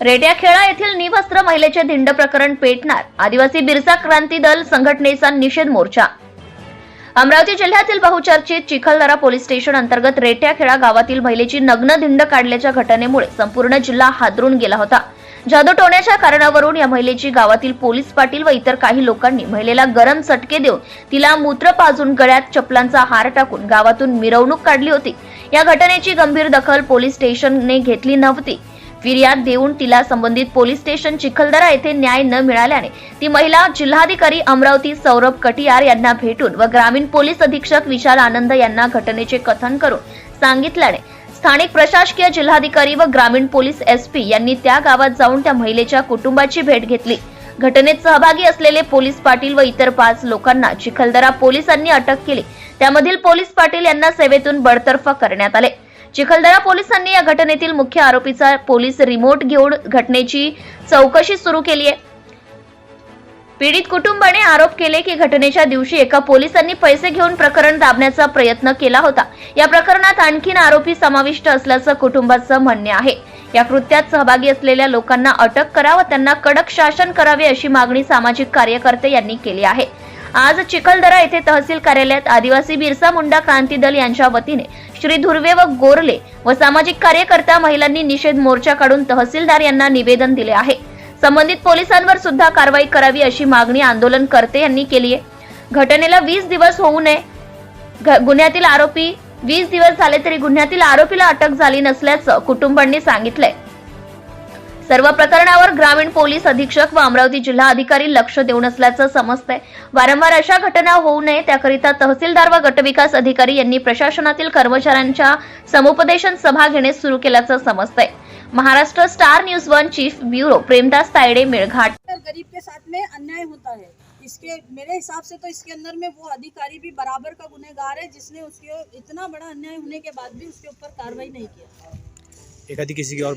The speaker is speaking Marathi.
रेड्याखेळा येथील निवस्त्र महिलेचे धिंड प्रकरण पेटणार. आदिवासी बिरसा क्रांती दल संघटनेचा निषेध मोर्चा. अमरावती जिल्ह्यातील बहुचर्चित चिखलदरा पोलीस स्टेशन अंतर्गत रेट्याखेळा गावातील महिलेची नग्न धिंड काढल्याच्या घटनेमुळे संपूर्ण जिल्हा हादरून गेला होता. जादू टोण्याच्या कारणावरून या महिलेची गावातील पोलीस पाटील व इतर काही लोकांनी महिलेला गरम चटके देऊन तिला मूत्र पाजून गळ्यात चपलांचा हार टाकून गावातून मिरवणूक काढली होती. या घटनेची गंभीर दखल पोलीस स्टेशनने घेतली नव्हती. फिर्याद देऊन तिला संबंधित पोलीस स्टेशन चिखलदरा येथे न्याय न मिळाल्याने ती महिला जिल्हाधिकारी अमरावती सौरभ कटियार यांना भेटून व ग्रामीण पोलीस अधीक्षक विशाल आनंद यांना घटनेचे कथन करून सांगितल्याने स्थानिक प्रशासकीय जिल्हाधिकारी व ग्रामीण पोलीस एसपी यांनी त्या गावात जाऊन त्या महिलेच्या कुटुंबाची भेट घेतली. घटनेत सहभागी असलेले पोलीस पाटील व इतर पाच लोकांना चिखलदरा पोलिसांनी अटक केली. त्यामधील पोलीस पाटील यांना सेवेतून बडतर्फ करण्यात आले. चिखलदरा पोलिसांनी या घटनेतील मुख्य आरोपीचा पोलीस रिमोट घेऊन घटनेची चौकशी सुरू केली आहे. पीडित कुटुंबाने आरोप केले की घटनेच्या दिवशी एका पोलिसांनी पैसे घेऊन प्रकरण दाबण्याचा प्रयत्न केला होता. या प्रकरणात आणखीन आरोपी समाविष्ट असल्याचं कुटुंबाचं म्हणणे आहे. या कृत्यात सहभागी असलेल्या लोकांना अटक करा व त्यांना कडक शासन करावे अशी मागणी सामाजिक कार्यकर्ते यांनी केली आहे. आज चिखलदरा येथे तहसील कार्यालयात आदिवासी बिरसा मुंडा क्रांती दल यांच्या वतीने श्री धुर्वे व गोरले व सामाजिक कार्यकर्ता महिलांनी निषेध मोर्चा काढून तहसीलदार यांना निवेदन दिले आहे. संबंधित पोलिसांवर सुद्धा कारवाई करावी अशी मागणी आंदोलनकर्ते यांनी केली आहे. घटनेला वीस दिवस होऊ नये. गुन्ह्यातील आरोपी वीस दिवस झाले तरी गुन्ह्यातील आरोपीला अटक झाली नसल्याचं कुटुंबांनी सांगितलंय. सर्व प्रकरणावर ग्रामीण पोलीस अधीक्षक व अमरावती जिल्हा अधिकारी लक्ष देऊन असल्याचं समजतंय. वारंवार अशा घटना होऊ नये त्याकरिता तहसीलदार व गटविकास अधिकारी यांनी प्रशासनातील कर्मचाऱ्यांच्या समुपदेशन सभा घेणे सुरू केल्याचं समजतंय. Maharashtra star news one chief bureau Premdas Tayde Melghat. गरीब के साथ में अन्याय होता है। इसके मेरे हिसाब से तो इसके अंदर में वो अधिकारी भी बराबर का गुनहगार है जिसने उसके इतना बड़ा अन्याय होने के बाद भी उसके ऊपर कार्रवाई नहीं किया। एखादी किसी की और